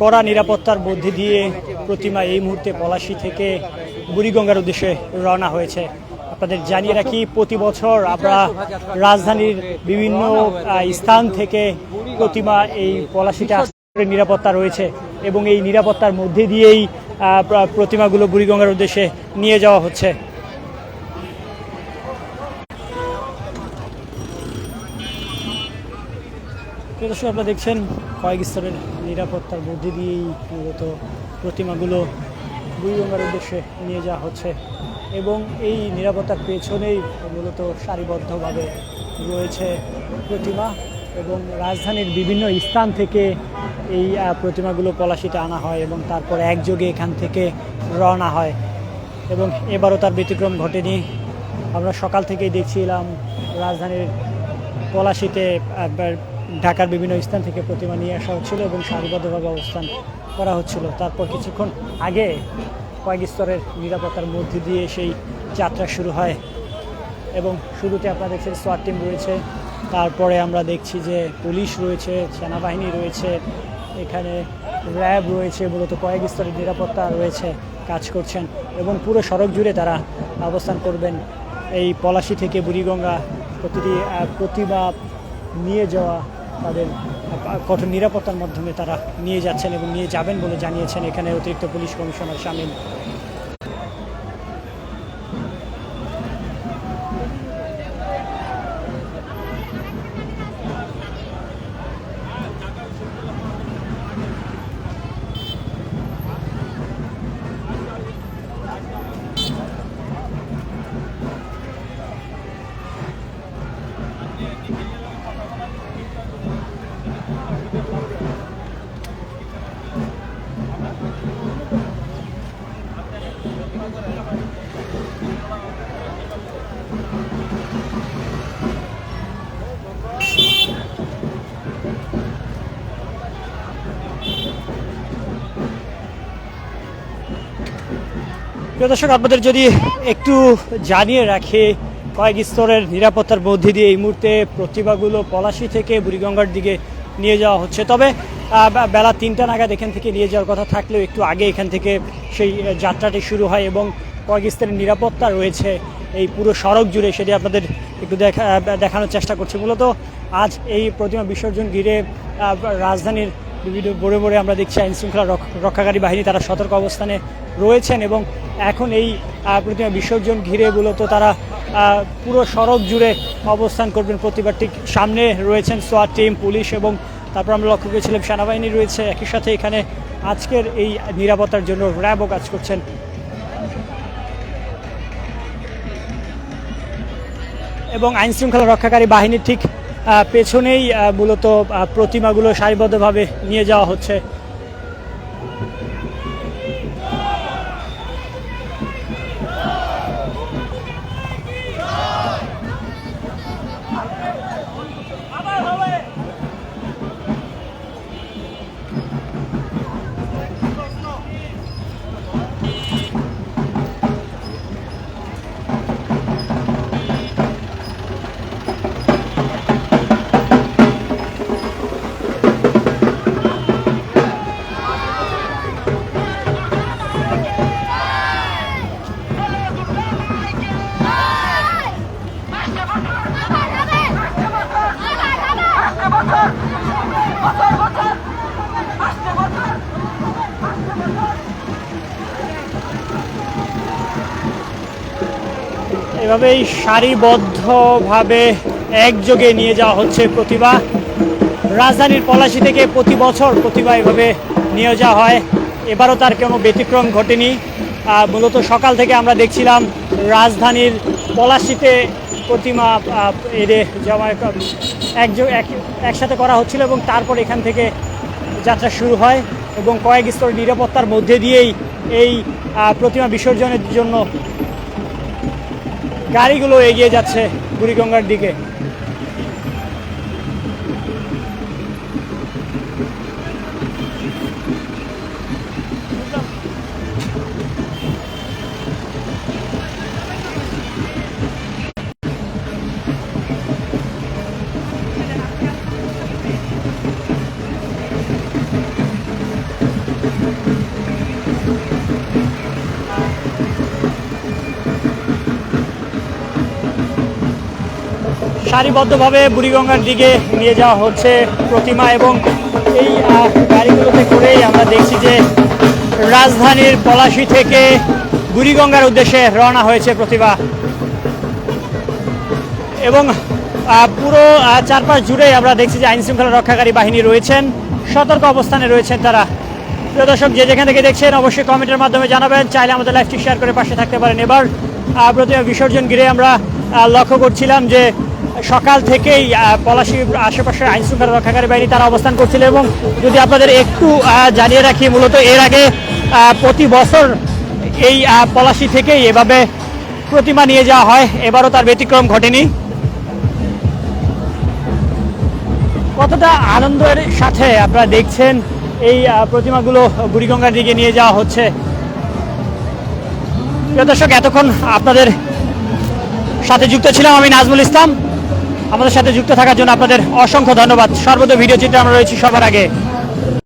কড়া নিরাপত্তার মধ্যে দিয়ে প্রতিমা এই মুহূর্তে পলাশী থেকে বুড়িগঙ্গার উদ্দেশ্যে রওনা হয়েছে। আপনাদের জানিয়ে রাখি, প্রতি বছর আমরা রাজধানীর বিভিন্ন স্থান থেকে প্রতিমা এই পলাশীতে আসতে নিরাপত্তা রয়েছে এবং এই নিরাপত্তার মধ্যে দিয়েই প্রতিমাগুলো বুড়িগঙ্গার উদ্দেশ্যে নিয়ে যাওয়া হচ্ছে। প্রিয় দর্শক, আপনারা দেখছেন কয়েক স্তরের নিরাপত্তার মধ্যে দিয়েই মূলত প্রতিমাগুলো বুড়িগঙ্গার উদ্দেশ্যে নিয়ে যাওয়া হচ্ছে। এবং এই নিরাপত্তার পেছনেই মূলত সারিবদ্ধভাবে রয়েছে প্রতিমা এবং রাজধানীর বিভিন্ন স্থান থেকে এই প্রতিমাগুলো পলাশিতে আনা হয় এবং তারপর একযোগে এখান থেকে রওনা হয়। এবং এবারও তার ব্যতিক্রম ঘটেনি। আমরা সকাল থেকেই দেখছিলাম রাজধানীর পলাশিতে একবার ঢাকার বিভিন্ন স্থান থেকে প্রতিমা নিয়ে আসা হচ্ছিল এবং সারিবদ্ধভাবে অবস্থান করা হচ্ছিল। তারপর কিছুক্ষণ আগে কয়েক স্তরের নিরাপত্তার মধ্যে দিয়ে সেই যাত্রা শুরু হয় এবং শুরুতে আপনারা দেখছেন সোয়ার টিম রয়েছে। তারপরে আমরা দেখছি যে পুলিশ রয়েছে সেনাবাহিনী রয়েছে এখানে র্যাব রয়েছে মূলত কয়েক স্তরের নিরাপত্তা রয়েছে কাজ করছেন এবং পুরো সড়ক জুড়ে তারা অবস্থান করবেন। এই পলাশি থেকে বুড়িগঙ্গা প্রতিটি আহ, প্রতিমা নিয়ে যাওয়া তাদের কঠোর নিরাপত্তার মাধ্যমে তারা নিয়ে যাচ্ছেন এবং নিয়ে যাবেন বলে জানিয়েছেন। এখানে অতিরিক্ত পুলিশ কমিশনার শামীম প্রিয় দর্শক, আপনাদের যদি একটু জানিয়ে রাখে কয়েক স্তরের নিরাপত্তার মধ্যে দিয়ে এই মুহূর্তে প্রতিভাগুলো পলাশি থেকে বুড়িগঙ্গার দিকে নিয়ে যাওয়া হচ্ছে। তবে বেলা তিনটা নাগাদ এখান থেকে নিয়ে যাওয়ার কথা থাকলেও একটু আগে এখান থেকে সেই যাত্রাটি শুরু হয় এবং কয়েক স্তরের নিরাপত্তা রয়েছে এই পুরো সড়ক জুড়ে সেটি আপনাদের একটু দেখা দেখানোর চেষ্টা করছি। মূলত আজ এই প্রতিমা বিসর্জন ঘিরে রাজধানীর বিভিন্ন বড়ে বড়ে আমরা দেখছি আইন শৃঙ্খলা রক্ষাকারী বাহিনী তারা সতর্ক অবস্থানে রয়েছেন এবং এখন এই প্রতিমা বিসর্জন ঘিরে মূলত তারা পুরো সড়ক জুড়ে অবস্থান করবেন প্রতিবার। ঠিক সামনে রয়েছেন সোয়ার টিম, পুলিশ এবং তারপর আমরা লক্ষ্য করেছিলাম সেনাবাহিনী রয়েছে। একই সাথে এখানে আজকের এই নিরাপত্তার জন্য র্যাবও কাজ করছেন। এবং আইন শৃঙ্খলা রক্ষাকারী বাহিনীর ঠিক পেছনেই মূলত প্রতিমাগুলো সারিবদ্ধভাবে নিয়ে যাওয়া হচ্ছে। এভাবেই সারিবদ্ধভাবে একযোগে নিয়ে যাওয়া হচ্ছে প্রতিভা। রাজধানীর পলাশি থেকে প্রতি বছর প্রতিভা এভাবে নিয়ে যাওয়া হয়। এবারও তার কোনো ব্যতিক্রম ঘটেনি। মূলত সকাল থেকে আমরা দেখছিলাম রাজধানীর পলাশিতে প্রতিমা এদের জমা একযোগ এক- একসাথে করা হচ্ছিল এবং তারপর এখান থেকে যাত্রা শুরু হয় এবং কয়েক স্তর নিরাপত্তার মধ্যে দিয়েই এই প্রতিমা বিসর্জনের জন্য গাড়িগুলো এগিয়ে যাচ্ছে বুড়িগঙ্গার দিকে। সারিবদ্ধভাবে বুড়িগঙ্গার দিকে নিয়ে যাওয়া হচ্ছে প্রতিমা এবং এই গাড়িগুলোতে করেই আমরা দেখছি যে রাজধানীর পলাশী থেকে বুড়িগঙ্গার উদ্দেশ্যে রওনা হয়েছে প্রতিমা। এবং পুরো চারপাশ জুড়ে আমরা দেখছি যে আইন শৃঙ্খলা রক্ষাকারী বাহিনী রয়েছেন, সতর্ক অবস্থানে রয়েছেন তারা। প্রিয় দর্শক, যে যেখান থেকে দেখছেন, অবশ্যই কমেন্টের মাধ্যমে জানাবেন। চাইলে আমাদের লাইভটি শেয়ার করে পাশে থাকতে পারেন। এবার প্রতিমা বিসর্জন ঘিরে আমরা লক্ষ্য করছিলাম যে সকাল থেকেই আহ, পলাশীর আশেপাশের আইন শৃঙ্খলা রক্ষাকারী বাহিনী তারা অবস্থান করছিল এবং যদি আপনাদের একটু জানিয়ে রাখি মূলত এর আগে প্রতি বছর এই পলাশী থেকেই এভাবে প্রতিমা নিয়ে যাওয়া হয়। এবারও তার ব্যতিক্রম ঘটেনি। কতটা আনন্দের সাথে আপনারা দেখছেন এই প্রতিমাগুলো বুড়িগঙ্গার দিকে নিয়ে যাওয়া হচ্ছে। দর্শক এতক্ষণ আপনাদের সাথে যুক্ত ছিলাম আমি নাজমুল ইসলাম। আমাদের সাথে যুক্ত থাকার জন্য আপনাদের অসংখ্য ধন্যবাদ। সর্বদা ভিডিও চিত্রে আমরা রয়েছি সবার আগে।